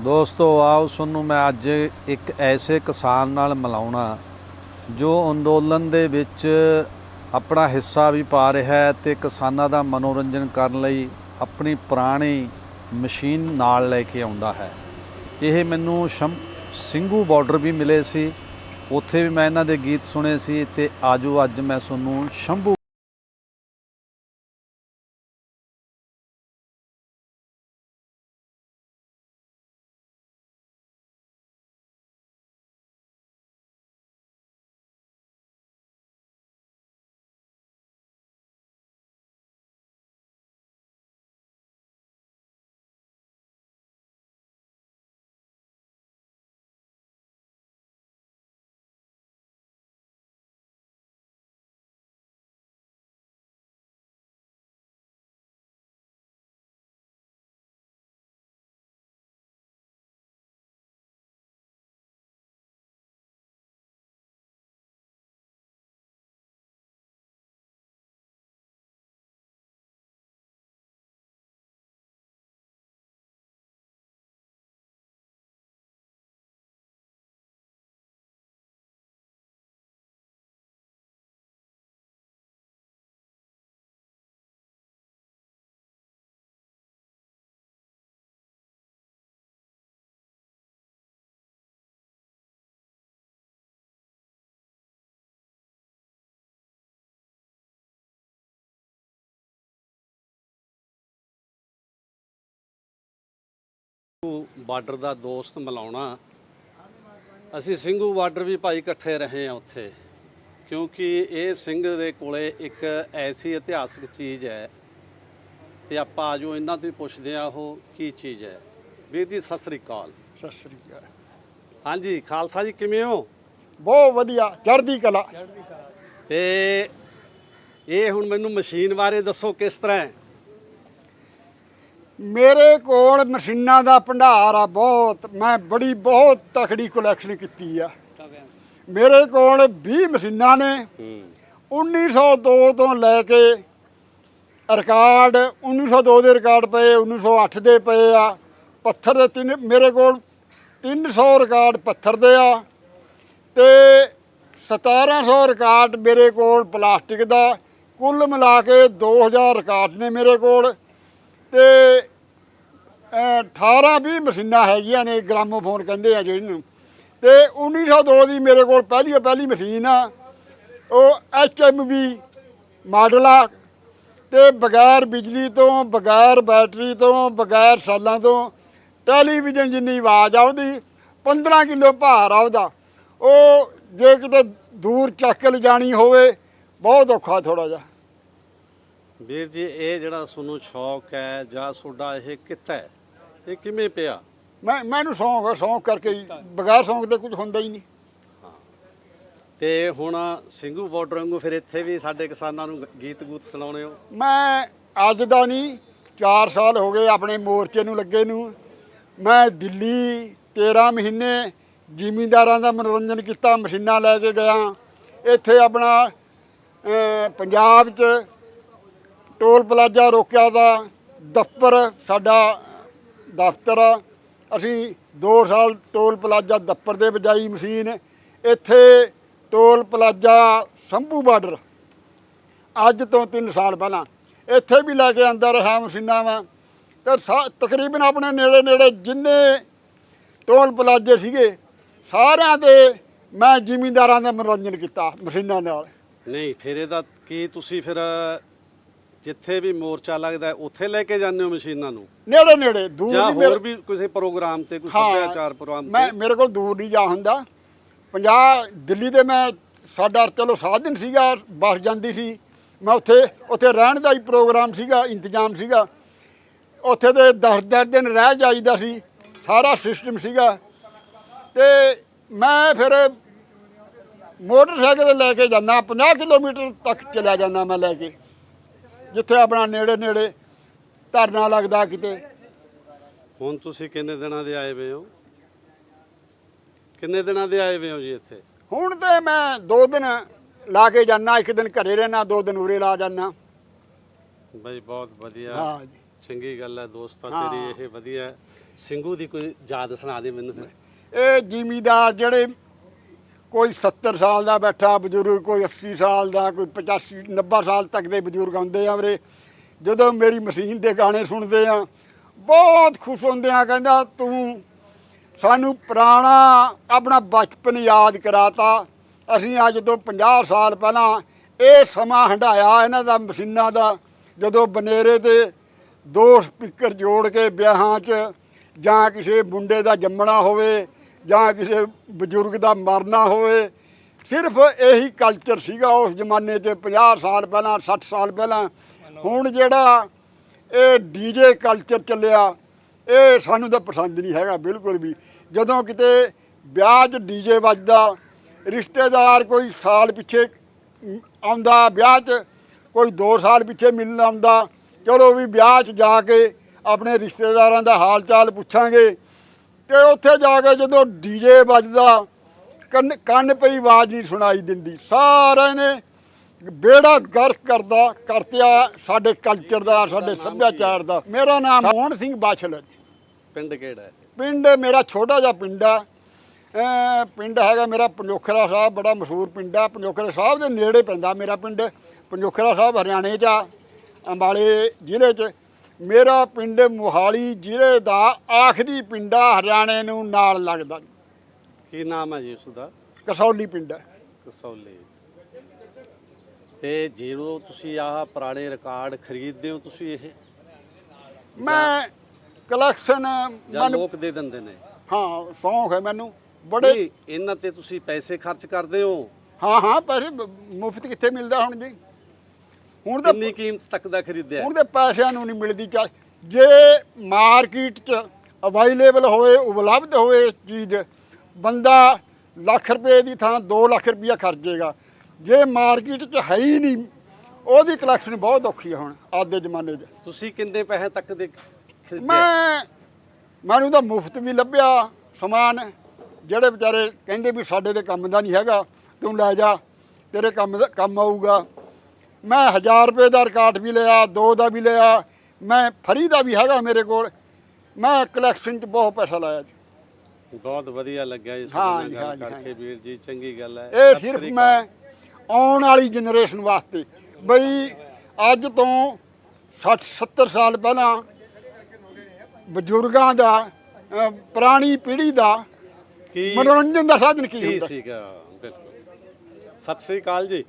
ਦੋਸਤੋ, ਆਓ ਤੁਹਾਨੂੰ ਮੈਂ ਅੱਜ ਇੱਕ ਐਸੇ ਕਿਸਾਨ ਨਾਲ ਮਿਲਾਉਣਾ, ਜੋ ਅੰਦੋਲਨ ਦੇ ਵਿੱਚ ਆਪਣਾ ਹਿੱਸਾ ਵੀ ਪਾ ਰਿਹਾ ਹੈ ਤੇ ਕਿਸਾਨਾਂ ਦਾ ਮਨੋਰੰਜਨ ਕਰਨ ਲਈ ਆਪਣੀ ਪੁਰਾਣੀ ਮਸ਼ੀਨ ਨਾਲ ਲੈ ਕੇ ਆਉਂਦਾ ਹੈ। ਇਹ ਮੈਨੂੰ ਸ਼ਮ, ਸਿੰਘੂ ਬਾਰਡਰ ਵੀ ਮਿਲੇ ਸੀ, ਉੱਥੇ ਵੀ ਮੈਂ ਇਹਨਾਂ ਦੇ ਗੀਤ ਸੁਣੇ ਸੀ ਤੇ ਆਜੋ ਅੱਜ ਮੈਂ ਤੁਹਾਨੂੰ ਸ਼ੰਭੂ ਬਾਰਡਰ ਦਾ ਦੋਸਤ ਮਿਲਾਉਣਾ। ਅਸੀਂ ਸਿੰਘੂ ਬਾਰਡਰ ਵੀ ਭਾਈ ਇਕੱਠੇ ਰਹੇ ਆ ਉੱਥੇ ਕਿਉਂਕਿ ਇਹ ਸਿੰਘ ਦੇ ਕੋਲੇ ਇੱਕ ਐਸੀ ਇਤਿਹਾਸਕ ਚੀਜ਼ ਹੈ ਤੇ ਆਪਾਂ ਆਜੋ ਇਹਨਾਂ ਤੋਂ ਹੀ ਪੁੱਛਦੇ ਆ ਉਹ ਕੀ ਚੀਜ਼ ਹੈ। ਵੀਰ ਜੀ ਸਤਿ ਸ੍ਰੀ ਅਕਾਲ। ਸਤਿ ਸ੍ਰੀ ਅਕਾਲ। ਹਾਂਜੀ ਖਾਲਸਾ ਜੀ ਕਿਵੇਂ ਹੋ? ਬਹੁਤ ਵਧੀਆ ਚੜ੍ਹਦੀ ਕਲਾ। ਤੇ ਇਹ ਹੁਣ ਮੈਨੂੰ ਮਸ਼ੀਨ ਬਾਰੇ ਦੱਸੋ ਕਿਸ ਤਰ੍ਹਾਂ ਹੈ? ਮੇਰੇ ਕੋਲ ਮਸ਼ੀਨਾਂ ਦਾ ਭੰਡਾਰ ਆ ਬਹੁਤ। ਮੈਂ ਬੜੀ ਬਹੁਤ ਤਕੜੀ ਕਲੈਕਸ਼ਨ ਕੀਤੀ ਆ। ਮੇਰੇ ਕੋਲ 20 ਮਸ਼ੀਨਾਂ ਨੇ। ਹੂੰ। 1902 ਤੋਂ ਲੈ ਕੇ ਰਿਕਾਰਡ 1902 ਦੇ ਰਿਕਾਰਡ ਪਏ 1908 ਦੇ ਪਏ ਆ। ਪੱਥਰ ਦੇ ਤਿੰਨ ਮੇਰੇ ਕੋਲ 300 ਰਿਕਾਰਡ ਪੱਥਰ ਦੇ ਆ। ਤੇ 1700 ਰਿਕਾਰਡ ਮੇਰੇ ਕੋਲ ਪਲਾਸਟਿਕ ਦਾ। ਕੁੱਲ ਮਿਲਾ ਕੇ 2000 ਰਿਕਾਰਡ ਨੇ ਮੇਰੇ ਕੋਲ। ਤੇ 18 20 ਮਸ਼ੀਨਾਂ ਹੈਗੀਆਂ ਨੇ, ਗ੍ਰਾਮੋਫੋਨ ਕਹਿੰਦੇ ਆ ਜਿਹਨੂੰ ਤੇ 1902 ਦੀ ਮੇਰੇ ਕੋਲ ਪਹਿਲੀ ਪਹਿਲੀ ਮਸ਼ੀਨ ਆ। ਉਹ ਐਚਐਮਵੀ ਮਾਡਲ ਆ। ਤੇ ਬਗੈਰ ਬਿਜਲੀ ਤੋਂ, ਬਗੈਰ ਬੈਟਰੀ ਤੋਂ, ਬਗੈਰ ਸਾਲਾਂ ਤੋਂ ਟੈਲੀਵਿਜ਼ਨ ਜਿੰਨੀ ਆਵਾਜ਼ ਆ ਉਹਦੀ 15 ਕਿਲੋ ਭਾਰ ਆ ਉਹਦਾ। ਉਹ ਜੇ ਕਿਤੇ ਦੂਰ ਚੱਕ ਲਿਜਾਣੀ ਹੋਵੇ, ਬਹੁਤ ਔਖਾ ਥੋੜਾ ਜਿਹਾ। ਵੀਰ ਜੀ, ਇਹ ਜਿਹੜਾ ਤੁਹਾਨੂੰ ਸ਼ੌਕ ਹੈ ਜਾਂ ਤੁਹਾਡਾ ਇਹ ਕਿੱਤਾ ਹੈ? ਇਹ ਕਿਵੇਂ ਪਿਆ? ਮੈਂ ਮੈਨੂੰ ਸ਼ੌਂਕ ਆ ਸ਼ੌਂਕ ਕਰਕੇ ਹੀ। ਬਗੈਰ ਸ਼ੌਂਕ ਦੇ ਕੁਝ ਹੁੰਦਾ ਹੀ ਨਹੀਂ। ਤੇ ਹੁਣ ਸਿੰਘੂ ਬਾਰਡਰ ਵਾਂਗੂ ਫਿਰ ਇੱਥੇ ਵੀ ਸਾਡੇ ਕਿਸਾਨਾਂ ਨੂੰ ਗੀਤ ਗੂਤ ਸੁਣਾਉਣੇ ਹੋ? ਮੈਂ ਅੱਜ ਦਾ ਨਹੀਂ 4 ਸਾਲ ਹੋ ਗਏ ਆਪਣੇ ਮੋਰਚੇ ਨੂੰ ਲੱਗੇ ਨੂੰ। ਮੈਂ ਦਿੱਲੀ 13 ਮਹੀਨੇ ਜ਼ਿਮੀਂਦਾਰਾਂ ਦਾ ਮਨੋਰੰਜਨ ਕੀਤਾ ਮਸ਼ੀਨਾਂ ਲੈ ਕੇ ਗਿਆ। ਇੱਥੇ ਆਪਣਾ ਪੰਜਾਬ 'ਚ ਟੋਲ ਪਲਾਜ਼ਾ ਰੋਕਿਆ ਦਾ ਦਫ਼ਤਰ ਸਾਡਾ ਦਫ਼ਤਰ ਆ। ਅਸੀਂ 2 ਸਾਲ ਟੋਲ ਪਲਾਜ਼ਾ ਦਫ਼ਤਰ ਦੇ ਬਜਾਈ ਮਸ਼ੀਨ, ਇੱਥੇ ਟੋਲ ਪਲਾਜ਼ਾ ਸੰਭੂ ਬਾਰਡਰ। ਅੱਜ ਤੋਂ 3 ਸਾਲ ਪਹਿਲਾਂ ਇੱਥੇ ਵੀ ਲੈ ਕੇ ਆਂਦਾ ਰਿਹਾ ਮਸ਼ੀਨਾਂ ਵਾ ਤੇ ਸਾ- ਤਕਰੀਬਨ ਆਪਣੇ ਨੇੜੇ ਨੇੜੇ ਜਿੰਨੇ ਟੋਲ ਪਲਾਜ਼ੇ ਸੀਗੇ, ਸਾਰਿਆਂ ਦੇ ਮੈਂ ਜ਼ਿਮੀਂਦਾਰਾਂ ਦਾ ਮਨੋਰੰਜਨ ਕੀਤਾ ਮਸ਼ੀਨਾਂ ਨਾਲ। ਨਹੀਂ, ਫਿਰ ਇਹਦਾ ਕੀ ਤੁਸੀਂ ਫਿਰ ਜਿੱਥੇ ਵੀ ਮੋਰਚਾ ਲੱਗਦਾ ਹੈ, ਉੱਥੇ ਲੈ ਕੇ ਜਾਂਦੇ ਹੋ ਮਸ਼ੀਨਾਂ ਨੂੰ? ਨੇੜੇ ਨੇੜੇ ਦੂਰ ਜਾਂ ਨਹੀਂ ਮੇਰੇ- ਹੋਰ ਵੀ ਕਿਸੇ ਪ੍ਰੋਗਰਾਮ ਤੇ ਕੋਈ ਹਾਂ, ਸੱਭਿਆਚਾਰ ਪ੍ਰੋਗਰਾਮ ਮੈਂ ਤੇ? ਮੇਰੇ ਕੋਲ ਦੂਰ ਨਹੀਂ ਜਾ ਹੁੰਦਾ। 50 ਦਿੱਲੀ ਦੇ ਮੈਂ ਸਾਡਾ ਚਲੋ ਸਾਧਨ ਸੀਗਾ ਬੱਸ ਜਾਂਦੀ ਸੀ। ਮੈਂ ਉੱਥੇ ਉੱਥੇ ਰਹਿਣ ਦਾ ਹੀ ਪ੍ਰੋਗਰਾਮ ਸੀਗਾ ਇੰਤਜ਼ਾਮ ਸੀਗਾ। ਉੱਥੇ ਦੇ 10-10 ਦਿਨ ਰਹਿ ਜਾਈਦਾ ਸੀ ਸਾਰਾ ਸਿਸਟਮ ਸੀਗਾ। ਤੇ ਮੈਂ ਫਿਰ ਮੋਟਰਸਾਈਕਲ ਤੇ ਲੈ ਕੇ ਜਾਂਦਾ 50 ਕਿਲੋਮੀਟਰ ਤੱਕ ਚਲਾ ਜਾਂਦਾ ਮੈਂ ਲੈ ਕੇ। ਜਿੱਥੇ ਆਪਣਾ ਨੇੜੇ ਨੇੜੇ ਧਰਨਾ ਲੱਗਦਾ ਕਿਤੇ। ਹੁਣ ਤੁਸੀਂ ਕਿੰਨੇ ਦਿਨਾਂ ਦੇ ਆਏ ਹੋਏ ਹੋ? ਕਿੰਨੇ ਦਿਨਾਂ ਦੇ ਆਏ ਹੋਏ ਹੋ ਜੀ ਇੱਥੇ? ਹੁਣ ਤੇ ਮੈਂ ਦੋ ਦਿਨ ਲਾ ਕੇ ਜਾਣਾ ਇੱਕ ਦਿਨ ਘਰੇ ਰਹਿਣਾ ਦੋ ਦਿਨ ਉਰੇ ਲਾ ਜਾਣਾ ਬਈ ਬਹੁਤ ਵਧੀਆ। ਹਾਂ ਜੀ। ਚੰਗੀ ਗੱਲ ਹੈ ਦੋਸਤਾਂ। ਤੇਰੀ ਇਹ ਵਧੀਆ। ਹੈ ਸਿੰਘੂ ਦੀ ਕੋਈ ਯਾਦ ਸੁਣਾ ਦੇ ਮੈਨੂੰ ਫਿਰ। ਇਹ ਜ਼ਿਮੀਦਾਰ ਜਿਹੜੇ ਕੋਈ 70 ਸਾਲ ਦਾ ਬੈਠਾ, ਬਜ਼ੁਰਗ ਕੋਈ 80 ਸਾਲ ਦਾ, ਕੋਈ 85 90 ਸਾਲ ਤੱਕ ਦੇ ਬਜ਼ੁਰਗ ਆਉਂਦੇ ਆ ਵੀਰੇ। ਜਦੋਂ ਮੇਰੀ ਮਸ਼ੀਨ ਦੇ ਗਾਣੇ ਸੁਣਦੇ ਆ, ਬਹੁਤ ਖੁਸ਼ ਹੁੰਦੇ ਆ, ਕਹਿੰਦਾ ਤੂੰ ਸਾਨੂੰ ਪੁਰਾਣਾ ਆਪਣਾ ਬਚਪਨ ਯਾਦ ਕਰਾਤਾ। ਅਸੀਂ ਅੱਜ ਤੋਂ 50 ਸਾਲ ਪਹਿਲਾਂ ਇਹ ਸਮਾਂ ਹੰਡਾਇਆ ਇਹਨਾਂ ਦਾ ਮਸ਼ੀਨਾਂ ਦਾ, ਜਦੋਂ ਬਨੇਰੇ ਤੇ ਦੋ ਸਪੀਕਰ ਜੋੜ ਕੇ ਵਿਆਹਾਂ 'ਚ ਜਾਂ ਕਿਸੇ ਮੁੰਡੇ ਦਾ ਜੰਮਣਾ ਹੋਵੇ ਜਾਂ ਕਿਸੇ ਬਜ਼ੁਰਗ ਦਾ ਮਰਨਾ ਹੋਵੇ, ਸਿਰਫ ਇਹੀ ਕਲਚਰ ਸੀਗਾ ਉਸ ਜ਼ਮਾਨੇ 'ਚ 50 ਸਾਲ ਪਹਿਲਾਂ 60 ਸਾਲ ਪਹਿਲਾਂ। ਹੁਣ ਜਿਹੜਾ ਇਹ ਡੀਜੇ ਕਲਚਰ ਚੱਲਿਆ, ਇਹ ਸਾਨੂੰ ਤਾਂ ਪਸੰਦ ਨਹੀਂ ਹੈਗਾ ਬਿਲਕੁਲ ਵੀ। ਜਦੋਂ ਕਿਤੇ ਵਿਆਹ 'ਚ ਡੀਜੇ ਵੱਜਦਾ, ਰਿਸ਼ਤੇਦਾਰ ਕੋਈ ਸਾਲ ਪਿੱਛੇ ਆਉਂਦਾ ਵਿਆਹ 'ਚ, ਕੋਈ 2 ਸਾਲ ਪਿੱਛੇ ਮਿਲਣ ਆਉਂਦਾ, ਚਲੋ ਵੀ ਵਿਆਹ 'ਚ ਜਾ ਕੇ ਆਪਣੇ ਰਿਸ਼ਤੇਦਾਰਾਂ ਦਾ ਹਾਲ ਚਾਲ ਪੁੱਛਾਂਗੇ ਤੇ ਉੱਥੇ ਜਾ ਕੇ ਜਦੋਂ ਡੀਜੇ ਵੱਜਦਾ ਕੰਨ ਕੰਨ ਪਈ ਆਵਾਜ਼ ਨਹੀਂ ਸੁਣਾਈ ਦਿੰਦੀ। ਸਾਰਿਆਂ ਨੇ ਬੇੜਾ ਗਰਕ ਕਰਦਾ ਕਰਤਿਆ ਸਾਡੇ ਕਲਚਰ ਦਾ ਸਾਡੇ ਸੱਭਿਆਚਾਰ ਦਾ। ਮੇਰਾ ਨਾਮ ਮੋਹਨ ਸਿੰਘ ਬਾਛਲ ਹੈ। ਪਿੰਡ ਕਿਹੜਾ ਹੈ? ਪਿੰਡ ਮੇਰਾ ਛੋਟਾ ਜਿਹਾ ਪਿੰਡ ਆ। ਪਿੰਡ ਹੈਗਾ ਮੇਰਾ ਪੰਜੋਖਰਾ ਸਾਹਿਬ ਬੜਾ ਮਸ਼ਹੂਰ ਪਿੰਡ ਆ। ਪੰਜੋਖਰਾ ਸਾਹਿਬ ਦੇ ਨੇੜੇ ਪੈਂਦਾ ਮੇਰਾ ਪਿੰਡ। ਪੰਜੋਖਰਾ ਸਾਹਿਬ ਹਰਿਆਣੇ 'ਚ ਆ ਅੰਬਾਲੇ ਜ਼ਿਲ੍ਹੇ 'ਚ। ਮੇਰਾ ਪਿੰਡ ਮੁਹਾਲੀ ਜ਼ਿਲ੍ਹੇ ਦਾ ਆਖਰੀ ਪਿੰਡ ਹਰਿਆਣੇ ਨੂੰ ਨਾਲ ਲੱਗਦਾ। ਕੀ ਨਾਮ ਹੈ ਜੀ ਉਸ ਦਾ ਕਸੌਲੀ ਪਿੰਡ ਹੈ। ਕਸੌਲੀ। ਤੇ ਜਦੋਂ ਤੁਸੀਂ ਆਹ ਪੁਰਾਣੇ ਰਿਕਾਰਡ ਖਰੀਦਦੇ ਹੋ ਤੁਸੀਂ ਇਹ ਮੈਂ ਕਲੈਕਸ਼ਨ ਜਾਂ ਮਨ ਲੋਕ ਦੇ ਦਿੰਦੇ ਨੇ? ਹਾਂ ਸ਼ੌਂਕ ਹੈ ਮੈਨੂੰ। ਬੜੇ ਨਹੀਂ, ਇਹਨਾਂ ਤੇ ਤੁਸੀਂ ਪੈਸੇ ਖਰਚ ਕਰਦੇ ਹੋ? ਹਾਂ ਹਾਂ ਪੈਸੇ ਮੁਫਤ ਕਿੱਥੇ ਮਿਲਦਾ ਹੁਣ ਜੀ? ਹੁਣ ਤਾਂ ਕਿੰਨੀ ਕੀਮਤ ਤੱਕ ਦਾ ਖਰੀਦਿਆ। ਹੁਣ ਦੇ ਪੈਸਿਆਂ ਨੂੰ ਨਹੀਂ ਮਿਲਦੀ ਚਾ ਜੇ ਮਾਰਕੀਟ 'ਚ ਅਵੇਲੇਬਲ ਹੋਵੇ ਉਪਲਬਧ ਹੋਵੇ ਚੀਜ਼ ਬੰਦਾ ਲੱਖ ਰੁਪਏ ਦੀ ਥਾਂ 2 ਲੱਖ ਰੁਪਇਆ ਖਰਚੇਗਾ। ਜੇ ਮਾਰਕੀਟ 'ਚ ਹੈ ਹੀ ਨਹੀਂ ਉਹਦੀ ਕਲੈਕਸ਼ਨ ਬਹੁਤ ਔਖੀ ਹੈ ਹੁਣ ਅੱਜ ਦੇ ਜ਼ਮਾਨੇ 'ਚ। ਤੁਸੀਂ ਕਿੰਨੇ ਪੈਸੇ ਤੱਕ ਦੇ ਮੈਂ ਮੈਨੂੰ ਤਾਂ ਮੁਫਤ ਵੀ ਲੱਭਿਆ ਸਮਾਨ ਜਿਹੜੇ ਵਿਚਾਰੇ ਕਹਿੰਦੇ ਵੀ ਸਾਡੇ ਦੇ ਕੰਮ ਦਾ ਨਹੀਂ ਹੈਗਾ ਤੂੰ ਲੈ ਜਾ ਤੇਰੇ ਕੰਮ ਦਾ ਕੰਮ ਆਊਗਾ। ਮੈਂ 1000 ਰੁਪਏ ਦਾ ਰਿਕਾਰਡ ਵੀ ਲਿਆ ਦੋ ਦਾ ਵੀ ਲਿਆ ਮੈਂ ਫਰੀ ਦਾ ਵੀ ਹੈਗਾ ਮੇਰੇ ਕੋਲ। ਮੈਂ ਕਲੈਕਸ਼ਨ 'ਚ ਬਹੁਤ ਪੈਸਾ ਲਾਇਆ ਜੀ। ਬਹੁਤ ਵਧੀਆ ਲੱਗਿਆ ਜੀ ਤੁਹਾਡੇ ਨਾਲ ਗੱਲ ਕਰਕੇ ਵੀਰ ਜੀ ਚੰਗੀ ਗੱਲ ਹੈ। ਇਹ ਸਿਰਫ ਸ੍ਰੀ ਮੈਂ। ਆਉਣ ਵਾਲੀ ਜਨਰੇਸ਼ਨ ਵਾਸਤੇ। ਬਈ ਅੱਜ ਤੋਂ 60 70 ਸਾਲ ਪਹਿਲਾਂ ਬਜ਼ੁਰਗਾਂ ਦਾ ਪੁਰਾਣੀ ਪੀੜ੍ਹੀ ਦਾ ਕੀ ਮਨੋਰੰਜਨ ਦਾ ਸਾਧਨ ਕੀ ਕੀ ਹੁੰਦਾ? ਸੀਗਾ? ਬਿਲਕੁਲ। ਸਤਿ ਸ੍ਰੀ ਅਕਾਲ ਜੀ।